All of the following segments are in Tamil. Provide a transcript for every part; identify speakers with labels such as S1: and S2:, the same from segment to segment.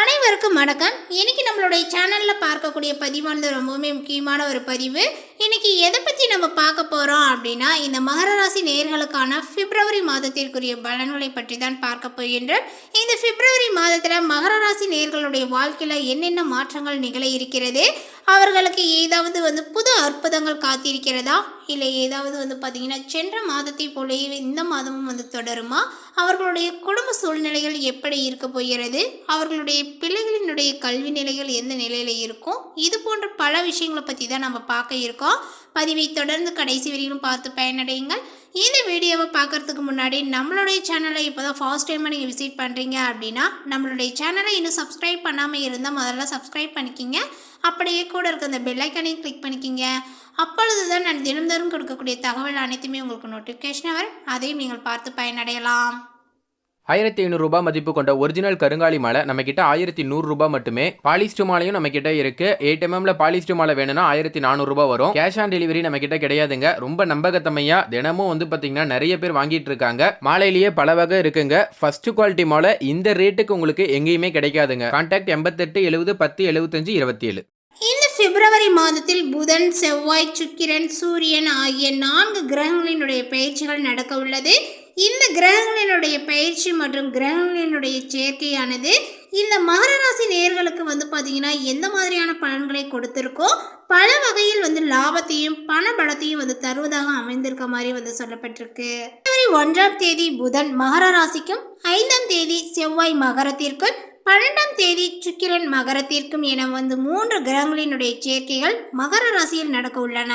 S1: அனைவருக்கும் வணக்கம். இன்னைக்கு நம்மளுடைய சேனலில் பார்க்கக்கூடிய பதிவானது ரொம்பவுமே முக்கியமான ஒரு பதிவு. இன்னைக்கு எதை பற்றி நம்ம பார்க்க போகிறோம் அப்படின்னா இந்த மகர ராசி நேர்களுக்கான பிப்ரவரி மாதத்திற்குரிய பலன்களை பற்றி தான் பார்க்க போகின்றோம். இந்த பிப்ரவரி மாதத்தில் மகர ராசி நேர்களுடைய வாழ்க்கையில் என்னென்ன மாற்றங்கள் நிகழ இருக்கிறது? அவர்களுக்கு ஏதாவது வந்து புது அற்புதங்கள் காத்திருக்கிறதா? இல்லை ஏதாவது வந்து பார்த்திங்கன்னா சென்ற மாதத்தை போலவே இந்த மாதமும் வந்து தொடருமா? அவர்களுடைய குடும்ப சூழ்நிலைகள் எப்படி இருக்க போகிறது? அவர்களுடைய பிள்ளைகளினுடைய கல்வி நிலைகள் எந்த நிலையில் இருக்கும்? இது போன்ற பல விஷயங்களை பற்றி தான் நம்ம பார்க்க இருக்கோம். பதிவை தொடர்ந்து கடைசி வரையிலும் பார்த்து பயனடையுங்கள். இந்த வீடியோவை பார்க்கறதுக்கு முன்னாடி நம்மளுடைய சேனலை இப்போ தான் ஃபர்ஸ்ட் டைமாக நீங்கள் விசிட் பண்ணுறீங்க அப்படின்னா நம்மளுடைய சேனலை இன்னும் சப்ஸ்கிரைப் பண்ணாமல் இருந்தால் முதல்ல சப்ஸ்கிரைப் பண்ணிக்கிங்க. அப்படியே கூட இருக்க அந்த பெல்லைக்கனையும் கிளிக் பண்ணிக்கிங்க. அப்பொழுது தான் நான் தினந்தோறும் கொடுக்கக்கூடிய தகவல் அனைத்துமே உங்களுக்கு நோட்டிஃபிகேஷன் வரும். அதையும் நீங்கள் பார்த்து பயனடையலாம்.
S2: ஆயிரத்தி ஐநூறுரூபா மதிப்பு கொண்ட ஒரிஜினல் கருங்காலி மாலை நம்ம கிட்ட ஆயிரத்தி நூறுரூபா மட்டுமே. பாலிஸ்டு மாலையும் நம்ம கிட்ட இருக்கு எயிட் எம்எம்ல பாலிஸ்டு மாலை வேணும்னா ஆயிரத்தி நானூறுரூபா வரும். கேஷ் ஆன் டெலிவரி நம்ம கிட்ட கிடையாதுங்க. ரொம்ப நம்பகத்தமையா தினமும் வந்து பாத்தீங்கன்னா நிறைய பேர் வாங்கிட்டு இருக்காங்க. மாலையிலேயே பல வகை இருக்குங்க. ஃபர்ஸ்ட் குவாலிட்டி மாலை இந்த ரேட்டுக்கு உங்களுக்கு எங்கேயுமே கிடைக்காதுங்க. கான்டாக்ட் எண்பத்தெட்டு எழுபது பத்து எழுபத்தஞ்சு இருபத்தி ஏழு
S1: இந்த பிப்ரவரி மாதத்தில் புதன் செவ்வாய் சுக்கிரன் சூரியன் ஆகிய நான்கு கிரகங்களினுடைய பயிற்சிகள் நடக்க உள்ளது இந்த கிரகங்களினுடைய பயிற்சி மற்றும் கிரகங்களினுடைய சேர்க்கையானது இந்த மகர ராசி நேர்களுக்கு வந்து பார்த்தீங்கன்னா எந்த மாதிரியான பலன்களை கொடுத்துருக்கோ பல வகையில் வந்து லாபத்தையும் பண பலத்தையும் வந்து தருவதாக அமைந்திருக்க மாதிரி வந்து சொல்லப்பட்டிருக்கு. ஜனவரி ஒன்றாம் தேதி புதன் மகர ராசிக்கும் ஐந்தாம் தேதி செவ்வாய் மகரத்திற்கும் பன்னெண்டாம் தேதி சுக்கிரன் மகரத்திற்கும் என வந்து மூன்று கிரகங்களினுடைய சேர்க்கைகள் மகர ராசியில் நடக்க உள்ளன.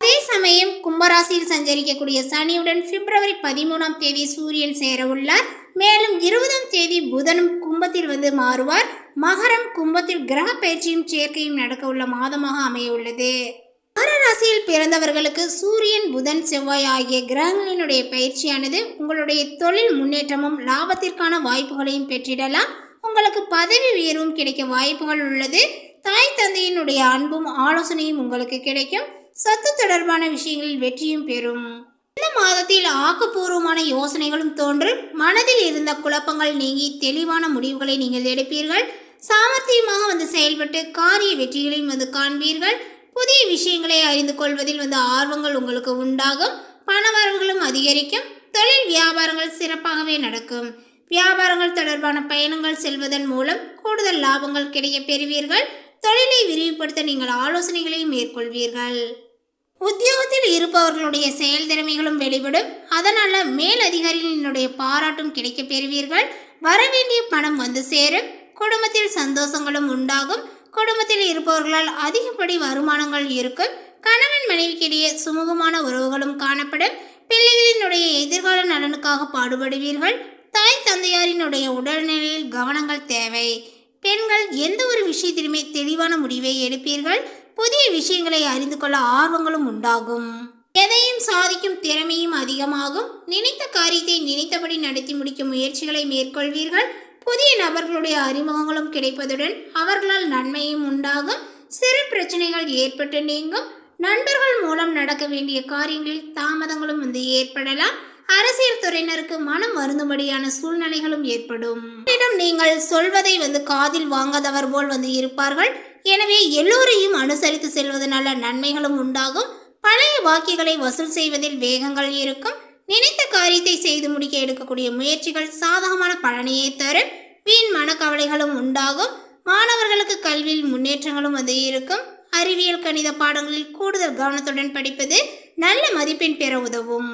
S1: அதே சமயம் கும்பராசியில் சஞ்சரிக்கக்கூடிய சனியுடன் பிப்ரவரி பதிமூணாம் தேதி சூரியன் சேர உள்ளார். மேலும் இருபதாம் தேதி புதனும் கும்பத்தில் வந்து மாறுவார். மகரம் கும்பத்தில் கிரக பயிற்சியும் சேர்க்கையும் நடக்க உள்ள மாதமாக அமைய உள்ளது மகர ராசியில் பிறந்தவர்களுக்கு சூரியன் புதன் செவ்வாய் ஆகிய கிரகங்களினுடைய பயிற்சியானது உங்களுடைய தொழில் முன்னேற்றமும் லாபத்திற்கான வாய்ப்புகளையும் பெற்றிடலாம். உங்களுக்கு பதவி உயர்வும் கிடைக்க வாய்ப்புகள் உள்ளது. தாய் தந்தையினுடைய அன்பும் ஆலோசனையும் உங்களுக்கு கிடைக்கும். சத்து தொடர்பான விஷயங்களில் வெற்றியும் பெறும். இந்த மாதத்தில் ஆக்கப்பூர்வமான யோசனைகளும் தோன்றும் மனதில் இருந்த குழப்பங்கள் நீங்கி தெளிவான முடிவுகளை நீங்கள் எடுப்பீர்கள். சாமர்த்தியமாக வந்து செயல்பட்டு காரிய வெற்றிகளையும் வந்து காண்பீர்கள். புதிய விஷயங்களை அறிந்து கொள்வதில் வந்து ஆர்வங்கள் உங்களுக்கு உண்டாகும். பணவரவுகளும் அதிகரிக்கும். தொழில் வியாபாரங்கள் சிறப்பாகவே நடக்கும். வியாபாரங்கள் தொடர்பான பயணங்கள் செல்வதன் மூலம் கூடுதல் லாபங்கள் கிடைக்க பெறுவீர்கள். தொழிலை விரிவுபடுத்த நீங்கள் ஆலோசனைகளையும் மேற்கொள்வீர்கள். உத்தியோகத்தில் இருப்பவர்களுடைய செயல் திறமைகளும் வெளிப்படும். அதனால மேல் அதிகாரிகளினுடைய பாராட்டும் கிடைக்கப் பெறுவீர்கள். வரவேண்டிய பணம் வந்து சேரும். குடும்பத்தில் சந்தோஷங்களும் உண்டாகும். குடும்பத்தில் இருப்பவர்களால் அதிகப்படி வருமானங்கள் இருக்கும். கணவன் மனைவிக்கிடையே சுமூகமான உறவுகளும் காணப்படும். பிள்ளைகளினுடைய எதிர்கால நலனுக்காக பாடுபடுவீர்கள். தாய் தந்தையாரினுடைய உடல்நிலையில் கவனங்கள் தேவை. பெண்கள் எந்த ஒரு விஷயத்திலுமே தெளிவான முடிவை எடுப்பீர்கள்? புதிய விஷயங்களை அறிந்து கொள்ள ஆர்வங்களும் உண்டாகும். எதையும் சாதிக்கும் திறமையும் அதிகமாகும். நினைத்த காரியத்தை நினைத்தபடி நடத்தி முடிக்கும் முயற்சிகளை மேற்கொள்வீர்கள். புதிய நபர்களுடைய அறிமுகங்களும் கிடைப்பதுடன் அவர்களால் நன்மையும் உண்டாகும். சிறு பிரச்சனைகள் ஏற்பட்டு நீங்கும். நண்பர்கள் மூலம் நடக்க வேண்டிய காரியங்களில் தாமதங்களும் வந்து ஏற்படலாம். அரசியல் துறையினருக்கு மனம் வருந்தும்படியான சூழ்நிலைகளும் ஏற்படும். நீங்கள் சொல்வதை வந்து காதில் வாங்காதவர் போல் வந்து இருப்பார்கள். எனவே எல்லோரையும் அனுசரித்து செல்வதனால நன்மைகளும் உண்டாகும். பழைய வாக்கிகளை வசூல் செய்வதில் வேகங்கள் இருக்கும். நினைத்த காரியத்தை செய்து முடிக்க எடுக்கக்கூடிய முயற்சிகள் சாதகமான பலனையே தரும். வீண் மனக்கவலைகளும் உண்டாகும். மாணவர்களுக்கு கல்வியில் முன்னேற்றங்களும் வந்து இருக்கும். அறிவியல் கணித பாடங்களில் கூடுதல் கவனத்துடன் படிப்பது நல்ல மதிப்பெண் பெற உதவும்.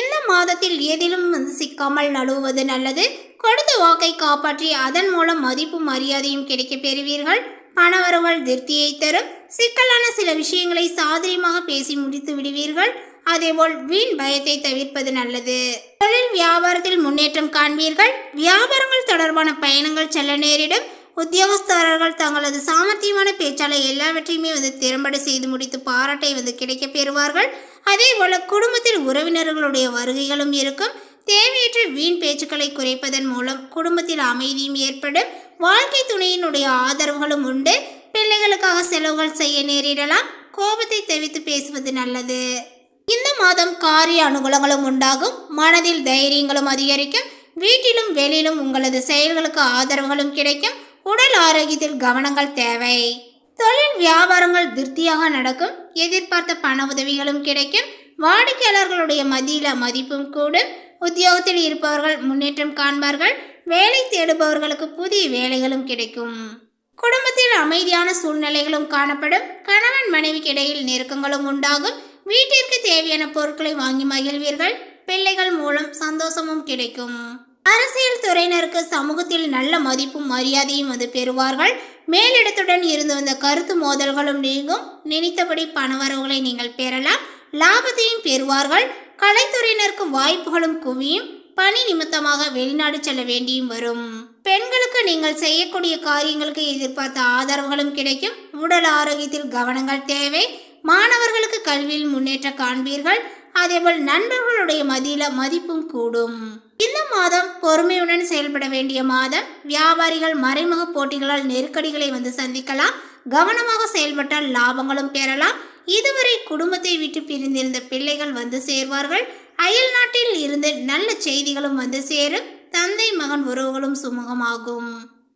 S1: இந்த மாதத்தில் எதிலும் வந்து சிக்காமல் நழுவுவது நல்லது? கொடுத்த வாக்கை காப்பாற்றி அதன் மூலம் மதிப்பும் மரியாதையும் கிடைக்கப் பெறுவீர்கள். பணவரவுகள் திருப்தியை தரும். சிக்கலான சில விஷயங்களை சாதரியமாக பேசி முடித்து விடுவீர்கள். அதேபோல் வீண் பயத்தை தவிர்ப்பது நல்லது. தொழில் வியாபாரத்தில் முன்னேற்றம் காண்பீர்கள். வியாபாரங்கள் தொடர்பான பயணங்கள் செல்ல நேரிடும். உத்தியோகஸ்தர்கள் தங்களது சாமர்த்தியமான பேச்சாலை எல்லாவற்றையுமே வந்து திறம்பட செய்து முடித்து பாராட்டை வந்து கிடைக்கப் பெறுவார்கள். அதே போல குடும்பத்தில் உறவினர்களுடைய வருகைகளும் இருக்கும். தேவையற்ற வீண் பேச்சுக்களை குறைப்பதன் மூலம் குடும்பத்தில் அமைதியும் ஏற்படும். வாழ்க்கை துணையினுடைய ஆதரவுகளும் உண்டு. பிள்ளைகளுக்காக செலவுகள் செய்ய நேரிடலாம். கோபத்தை தெரிவித்து பேசுவது நல்லது. இந்த மாதம் காரிய அனுகூலங்களும் உண்டாகும். மனதில் தைரியங்களும் அதிகரிக்கும். வீட்டிலும் வெளியிலும் உங்களது செயல்களுக்கு ஆதரவுகளும் கிடைக்கும். உடல் ஆரோக்கியத்தில் கவனங்கள் தேவை. தொழில் வியாபாரங்கள் திருப்தியாக நடக்கும். எதிர்பார்த்த பண உதவிகளும் கிடைக்கும். வாடிக்கையாளர்களுடைய மதியில மதிப்பும் கூடும். உத்தியோகத்தில் இருப்பவர்கள் முன்னேற்றம் காண்பார்கள். வேலை தேடுபவர்களுக்கு புதிய வேலைகளும் கிடைக்கும். குடும்பத்தில் அமைதியான சூழ்நிலைகளும் காணப்படும். கணவன் மனைவிக்கு இடையில் நெருக்கங்களும் உண்டாகும். வீட்டிற்கு தேவையான பொருட்களை வாங்கி மகிழ்வீர்கள். பிள்ளைகள் மூலம் சந்தோஷமும் கிடைக்கும். அரசியல் துறையினருக்கு சமூகத்தில் நல்ல மதிப்பும் மரியாதையும் வந்து பெறுவார்கள். மேலிடத்துடன் இருந்து வந்த கருத்து மோதல்களும் நீங்கும். நினைத்தபடி பணவரவுகளை நீங்கள் பெறலாம். லாபத்தையும் பெறுவார்கள். கலைத்துறையினருக்கு வாய்ப்புகளும் குவியும். பணி நிமித்தமாக வெளிநாடு செல்ல வேண்டியும் வரும். பெண்களுக்கு நீங்கள் செய்யக்கூடிய காரியங்களுக்கு எதிர்பார்த்த ஆதரவுகளும் கிடைக்கும். உடல் ஆரோக்கியத்தில் கவனங்கள் தேவை. மாணவர்களுக்கு கல்வியில் முன்னேற்ற காண்பீர்கள். அதேபோல் நண்பர்களுடைய மதியில மதிப்பும் கூடும். இந்த மாதம் பொறுமையுடன் செயல்பட வேண்டிய மாதம் வியாபாரிகள் மறைமுக போட்டிகளால் நெருக்கடிகளை வந்து சந்திக்கலாம். கவனமாக செயல்பட்டால் லாபங்களும் பெறலாம். இதுவரை குடும்பத்தை விட்டு பிரிந்திருந்த பிள்ளைகள் வந்து சேர்வார்கள். அயல் நாட்டில் இருந்து நல்ல செய்திகளும் வந்து சேரும். தந்தை மகன் உறவுகளும் சுமூகமாகும்.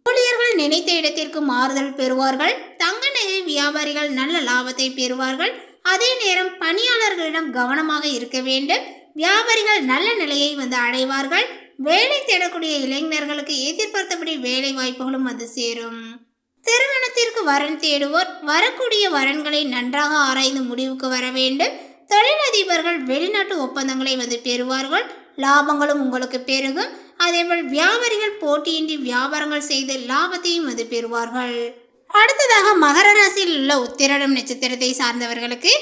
S1: ஊழியர்கள் நினைத்த இடத்திற்கு மாறுதல் பெறுவார்கள். தங்க நகை வியாபாரிகள் நல்ல லாபத்தை பெறுவார்கள். அதே நேரம் பணியாளர்களிடம் கவனமாக இருக்க வேண்டும். வியாபாரிகள் நல்ல நிலையை வந்து அடைவார்கள். வேலை தேடக்கூடிய இளைஞர்களுக்கு எதிர்பார்த்தபடி வேலை வாய்ப்புகளும் வந்து சேரும். திருமணத்திற்கு வரன் தேடுவோர் வரக்கூடிய வரன்களை நன்றாக ஆராய்ந்து முடிவுக்கு வர வேண்டும். தொழிலதிபர்கள் வெளிநாட்டு ஒப்பந்தங்களை வந்து பெறுவார்கள். லாபங்களும் உங்களுக்கு பெருகும். அதேபோல் வியாபாரிகள் போட்டியின்றி வியாபாரங்கள் செய்து லாபத்தையும் வந்து பெறுவார்கள். அடுத்ததாக மகர ராசியில் உள்ள உத்திரடம் நட்சத்திரத்தை சார்ந்தவர்களுக்கு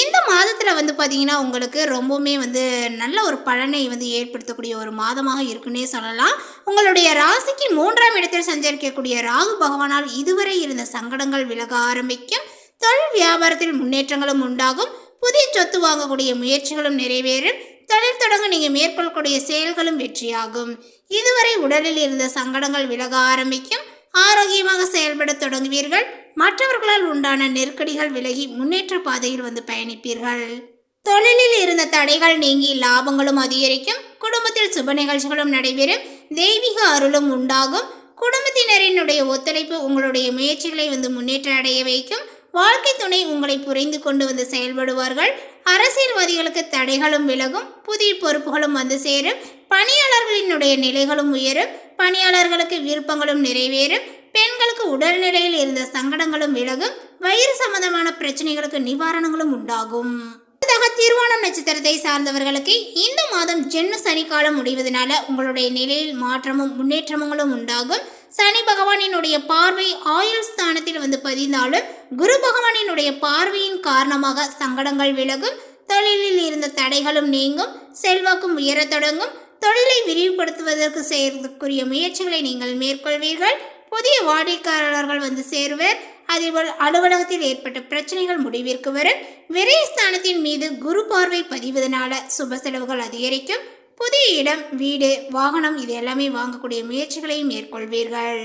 S1: இந்த மாதத்தில் வந்து பார்த்திங்கன்னா உங்களுக்கு ரொம்பவுமே வந்து நல்ல ஒரு பலனை வந்து ஏற்படுத்தக்கூடிய ஒரு மாதமாக இருக்குன்னே சொல்லலாம். உங்களுடைய ராசிக்கு மூன்றாம் இடத்தில் சஞ்சரிக்கக்கூடிய ராகு பகவானால் இதுவரை இருந்த சங்கடங்கள் விலக ஆரம்பிக்கும். தொழில் வியாபாரத்தில் முன்னேற்றங்களும் உண்டாகும். புதிய சொத்து வாங்கக்கூடிய முயற்சிகளும் நிறைவேறும். தொழில் தொடங்க நீங்கள் மேற்கொள்ளக்கூடிய செயல்களும் வெற்றியாகும். இதுவரை உடலில் இருந்த சங்கடங்கள் விலக ஆரம்பிக்கும். ஆரோக்கியமாக செயல்பட தொடங்குவீர்கள். மற்றவர்களால் உண்டான நெருக்கடிகள் விலகி முன்னேற்ற பாதையில் வந்து பயணிப்பீர்கள். தொழிலில் இருந்த தடைகள் நீங்கி லாபங்களும் அதிகரிக்கும். குடும்பத்தில் சுப நிகழ்ச்சிகளும் நடைபெறும். தெய்வீக அருளும் உண்டாகும். குடும்பத்தினரினுடைய ஒத்துழைப்பு உங்களுடைய முயற்சிகளை வந்து முன்னேற்ற அடைய வைக்கும். வாழ்க்கை துணை உங்களை புரிந்து கொண்டு வந்து செயல்படுவார்கள். அரசியல்வாதிகளுக்கு தடைகளும் விலகும். புதிய பொறுப்புகளும் வந்து சேரும். பணியாளர்களினுடைய நிலைகளும் உயரும். பணியாளர்களுக்கு விருப்பங்களும் நிறைவேறும். பெண்களுக்கு உடல்நிலையில் இருந்த சங்கடங்களும் விலகும் வயிறு சம்பந்தமான பிரச்சனைகளுக்கு நிவாரணங்களும் உண்டாகும். அடுத்ததாக திருவோணம் நட்சத்திரத்தை சார்ந்தவர்களுக்கு இந்த மாதம் ஜென்ம சனி காலம் முடிவதனால உங்களுடைய நிலையில் மாற்றமும் முன்னேற்றங்களும் உண்டாகும். சனி பகவானினுடைய பார்வை ஆயுள் ஸ்தானத்தில் வந்து பதிந்தாலும் குரு பகவானினுடைய பார்வையின் காரணமாக சங்கடங்கள் விலகும் தொழிலில் இருந்த தடைகளும் நீங்கும் செல்வாக்கும் உயரத் தொடங்கும். தொழிலை விரிவுபடுத்துவதற்கு செய்வதற்குரிய முயற்சிகளை நீங்கள் மேற்கொள்வீர்கள். புதிய வாடிக்கையாளர்கள் வந்து சேருவர். அதேபோல் அலுவலகத்தில் ஏற்பட்ட பிரச்சனைகள் முடிவிற்கு வரும் விரயஸ்தானத்தின் மீது குரு பார்வை பதிவதனால சுப செலவுகள் அதிகரிக்கும். புதிய இடம் வீடு வாகனம் இது எல்லாமே வாங்கக்கூடிய முயற்சிகளையும் மேற்கொள்வீர்கள்.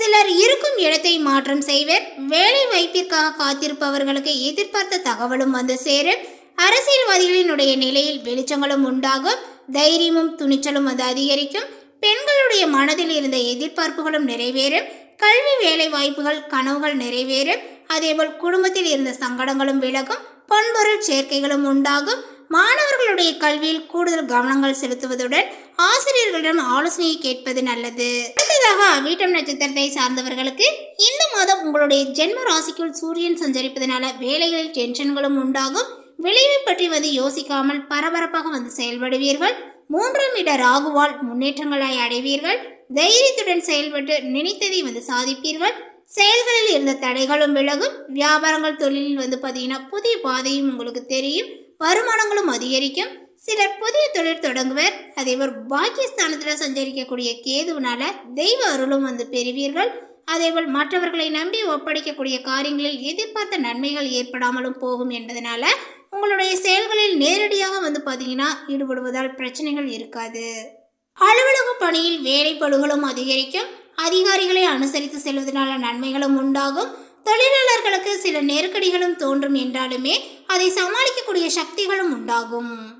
S1: சிலர் இருக்கும் இடத்தை மாற்றம் செய்வர். வேலை வாய்ப்பிற்காக காத்திருப்பவர்களுக்கு எதிர்பார்த்த தகவலும் வந்து சேரும். அரசியல்வாதிகளினுடைய நிலையில் வெளிச்சங்களும் உண்டாகும். தைரியமும் துணிச்சலும் அது அதிகரிக்கும். பெண்களுடைய மனதில் இருந்த எதிர்பார்ப்புகளும் நிறைவேறும். கல்வி வேலை வாய்ப்புகள் கனவுகள் நிறைவேறும். அதேபோல் குடும்பத்தில் இருந்த சங்கடங்களும் விலகும். பொன்பொருள் சேர்க்கைகளும் உண்டாகும். மாணவர்களுடைய கல்வியில் கூடுதல் கவனங்கள் செலுத்துவதுடன் ஆசிரியர்களிடம் ஆலோசனையை கேட்பது நல்லது. அடுத்ததாக வீட்டம் நட்சத்திரத்தை சார்ந்தவர்களுக்கு இந்த மாதம் உங்களுடைய ஜென்ம ராசிக்குள் சூரியன் சஞ்சரிப்பதனால வேலைகளில் டென்ஷன்களும் உண்டாகும். விளைவை பற்றி வந்து யோசிக்காமல் பரபரப்பாக வந்து செயல்படுவீர்கள். மூன்றாம் இட ராகுவால் முன்னேற்றங்களை அடைவீர்கள். தைரியத்துடன் செயல்பட்டு நினைத்ததை வந்து சாதிப்பீர்கள். செயல்களில் இருந்த தடைகளும் விலகும். வியாபாரங்கள் தொழிலில் வந்து பார்த்தீங்கன்னா புதிய பாதையும் உங்களுக்கு தெரியும். வருமானங்களும் அதிகரிக்கும். சிலர் புதிய தொழில் தொடங்குவர். அதேபோல் பாக்கியஸ்தானத்தில் சஞ்சரிக்கக்கூடிய கேதுவினால தெய்வ அருளும் வந்து பெறுவீர்கள். அதேபோல் மற்றவர்களை நம்பி ஒப்படைக்கக்கூடிய காரியங்களில் எதிர்பார்த்த நன்மைகள் ஏற்படாமலும் போகும் என்பதனால உங்களுடைய செயல்களில் நேரடியாக வந்து பார்த்தீங்கன்னா ஈடுபடுவதால் பிரச்சனைகள் இருக்காது. அலுவலக பணியில் வேலைப்பழுகளும் அதிகரிக்கும். அதிகாரிகளை அனுசரித்து செல்வதனால நன்மைகளும் உண்டாகும். தொழிலாளர்களுக்கு சில நெருக்கடிகளும் தோன்றும் என்றாலுமே அதை சமாளிக்கக்கூடிய சக்திகளும் உண்டாகும்.